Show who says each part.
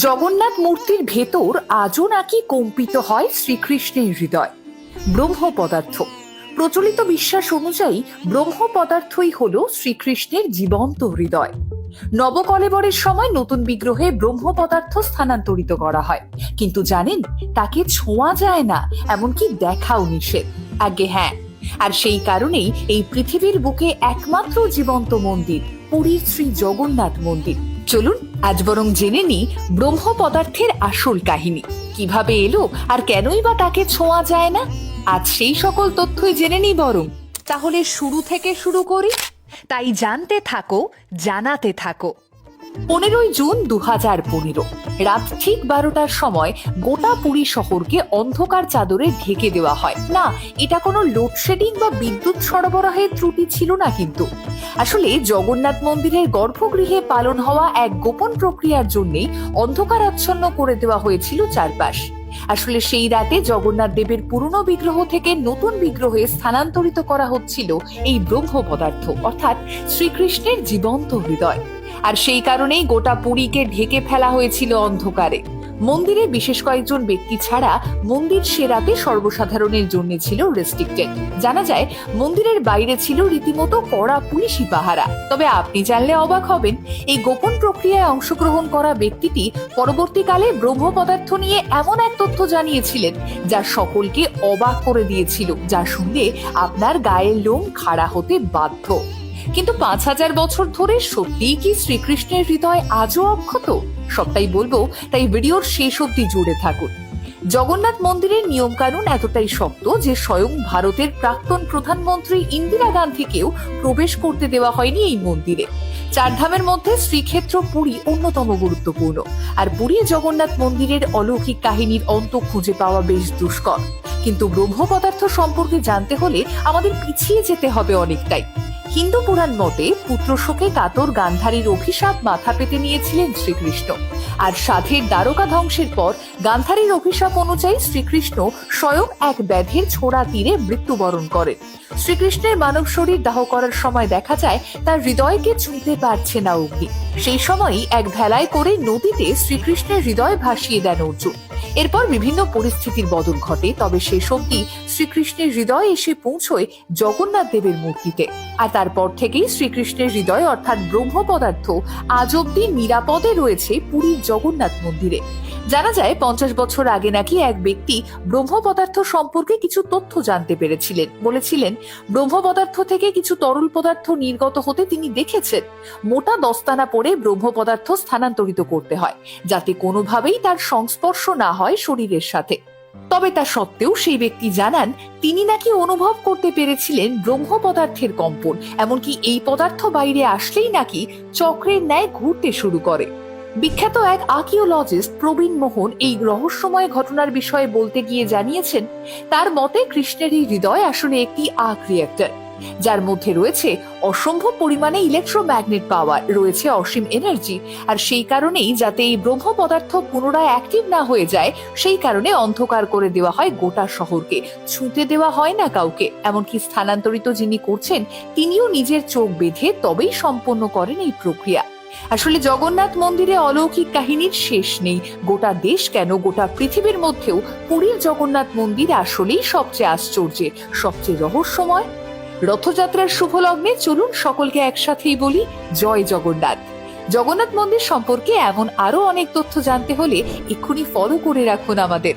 Speaker 1: জগন্নাথ মূর্তির ভেতর আজও নাকি কম্পিত হয় শ্রীকৃষ্ণের হৃদয়। ব্রহ্ম পদার্থ। প্রচলিত বিশ্বাস অনুযায়ী ব্রহ্ম পদার্থই হল শ্রীকৃষ্ণের জীবন্ত হৃদয়। নবকলেবরের সময় নতুন বিগ্রহে ব্রহ্ম পদার্থ স্থানান্তরিত করা হয়। কিন্তু জানেন, তাকে ছোঁয়া যায় না, এমনকি দেখাও নিষেধ। আগে হ্যাঁ। আর সেই কারণেই এই পৃথিবীর বুকে একমাত্র জীবন্ত মন্দির পুরীর শ্রী জগন্নাথ মন্দির। চলুন, আজ বরং জেনে নি ব্রহ্ম পদার্থের আসল কাহিনী। কীভাবে এলো আর কেনই বা তাকে ছোঁয়া যায় না? আজ সেই সকল তথ্যই জেনে নি বরং। তাহলে শুরু থেকে শুরু করি। তাই জানতে থাকো, জানাতে থাকো। পনেরোই জুন দু হাজার পনেরো, রাত ঠিক বারোটার সময় গোটা পুরী শহরকে অন্ধকার চাদরে ঢেকে দেওয়া হয়। না, এটা কোনো লোডশেডিং বা বিদ্যুৎ সরবরাহের ত্রুটি ছিল না কিন্তু। আসলে জগন্নাথ মন্দিরের গর্ভগৃহে পালন হওয়া এক গোপন প্রক্রিয়ার জন্যেই অন্ধকার আচ্ছন্ন করে দেওয়া হয়েছিল চারপাশ। আসলে সেই রাতে জগন্নাথ দেবের পুরনো বিগ্রহ থেকে নতুন বিগ্রহে স্থানান্তরিত করা হচ্ছিল এই ব্রহ্ম পদার্থ, অর্থাৎ শ্রীকৃষ্ণের জীবন্ত হৃদয়। আর সেই কারণেই গোটা পুরীকে ঢেকে ফেলা হয়েছিল অন্ধকারে। মন্দিরে বিশেষ কয়েকজন ব্যক্তি ছাড়া মন্দির সে রাতে সর্বসাধারণের জন্য ছিল রেস্ট্রিক্টেড জানা যায়, মন্দিরের বাইরে ছিল রীতিমতো কড়া পুলিশি পাহারা। তবে আপনি জানলে অবাক হবেন, এই গোপন প্রক্রিয়ায় অংশগ্রহণ করা ব্যক্তিটি পরবর্তীকালে ব্রহ্ম পদার্থ নিয়ে এমন এক তথ্য জানিয়েছিলেন, যা সকলকে অবাক করে দিয়েছিল, যা শুনলে আপনার গায়ের লোম খাড়া হতে বাধ্য। কিন্তু পাঁচ হাজার বছর ধরে সত্যিই কি শ্রীকৃষ্ণের হৃদয় আজও অক্ষত? সবটাই বলব, তাই ভিডিওর শেষ অব্দি জুড়ে থাকুন। জগন্নাথ মন্দিরের নিয়মকানুন এতটাই শক্ত যে স্বয়ং ভারতের প্রাক্তন প্রধানমন্ত্রী ইন্দিরা গান্ধীকেও প্রবেশ করতে দেওয়া হয়নি এই মন্দিরে। চারধামের মধ্যে শ্রীক্ষেত্র পুরী অন্যতম গুরুত্বপূর্ণ। আর পুরী জগন্নাথ মন্দিরের অলৌকিক কাহিনীর অন্ত খুঁজে পাওয়া বেশ দুষ্কর। কিন্তু ব্রহ্ম পদার্থ সম্পর্কে জানতে হলে আমাদের পিছিয়ে যেতে হবে অনেকটাই। হিন্দু পুরাণ মতে পুত্র শোকে কাতর গান্ধারীর অভিশাপ মাথা পেতে নিয়েছিলেন শ্রীকৃষ্ণ। আর সাধের দ্বারকা ধ্বংসের পর গান্ধারীর অভিশাপ অনুযায়ী শ্রীকৃষ্ণ স্বয়ং এক ব্যাধের ছোড়া তীরে মৃত্যুবরণ করেন। শ্রীকৃষ্ণের মানব শরীর দাহ করার সময় দেখা যায়, তার হৃদয়কে ছুঁতে পারছে না অগ্নি। সেই সময়ই এক ভেলায় করে নদীতে শ্রীকৃষ্ণের হৃদয় ভাসিয়ে দেন অর্জুন। এরপর বিভিন্ন পরিস্থিতির বদল ঘটে, তবে শেষ অব্দি শ্রীকৃষ্ণের হৃদয় এসে পৌঁছয় জগন্নাথ দেবের মূর্তিতে। আর তারপর থেকেই শ্রীকৃষ্ণের হৃদয় অর্থাৎ ব্রহ্ম পদার্থ আজ অব্দি নিরাপদে রয়েছে পুরীর জগন্নাথ মন্দিরে। জানা যায়, পঞ্চাশ বছর আগে নাকি এক ব্যক্তি ব্রহ্ম পদার্থ সম্পর্কে কিছু তথ্য জানতে পেরেছিলেন। বলেছিলেন ব্রহ্ম পদার্থ থেকে কিছু তরল পদার্থ নির্গত হতে তিনি দেখেছেন। মোটা দস্তানা পরে ব্রহ্ম পদার্থ স্থানান্তরিত করতে হয়, যাতে কোনোভাবেই তার সংস্পর্শ না হয় শরীরের সাথে। তবে তা সত্ত্বেও সেই ব্যক্তি জানান, তিনি নাকি অনুভব করতে পেরেছিলেন ব্রহ্ম পদার্থের কম্পন, এমনকি এই পদার্থ বাইরে আসলেই নাকি চক্রের ন্যায় ঘুরতে শুরু করে। বিখ্যাত এক আর্কিওলজিস্ট প্রবীণ মোহন এই রহস্যময় ঘটনার বিষয়ে বলতে গিয়ে জানিয়েছেন, তার মতে কৃষ্ণের এই হৃদয় আসলে একটি আর্ক রিয়েক্টর। যার মধ্যে রয়েছে অসম্ভব পরিমাণে ইলেকট্রোম্যাগনেট পাওয়ার রয়েছে অসীম এনার্জি আর সেই কারণেই যাতে এই ব্রহ্ম পদার্থ পুনরায় অ্যাক্টিভ না হয়ে যায়, সেই কারণে অন্ধকার করে দেওয়া হয় গোটা শহরকে। ছুঁতে দেওয়া হয় না কাউকে। এমনকি স্থানান্তরিত যিনি করছেন, তিনিও নিজের চোখ বেঁধে তবেই সম্পন্ন করেন এই প্রক্রিয়া। আসলে জগন্নাথ মন্দিরে অলৌকিক কাহিনীর শেষ নেই। গোটা দেশ কেন গোটা পৃথিবীর মধ্যেও পুরীর জগন্নাথ মন্দির আসলেই সবচেয়ে আশ্চর্যের, সবচেয়ে রহস্যময়? রথযাত্রার শুভ লগ্নে চলুন সকলকে একসাথেই বলি জয় জগন্নাথ। জগন্নাথ মন্দির সম্পর্কে এমন আরও অনেক তথ্য জানতে হলে এক্ষুনি ফলো করে রাখুন আমাদের।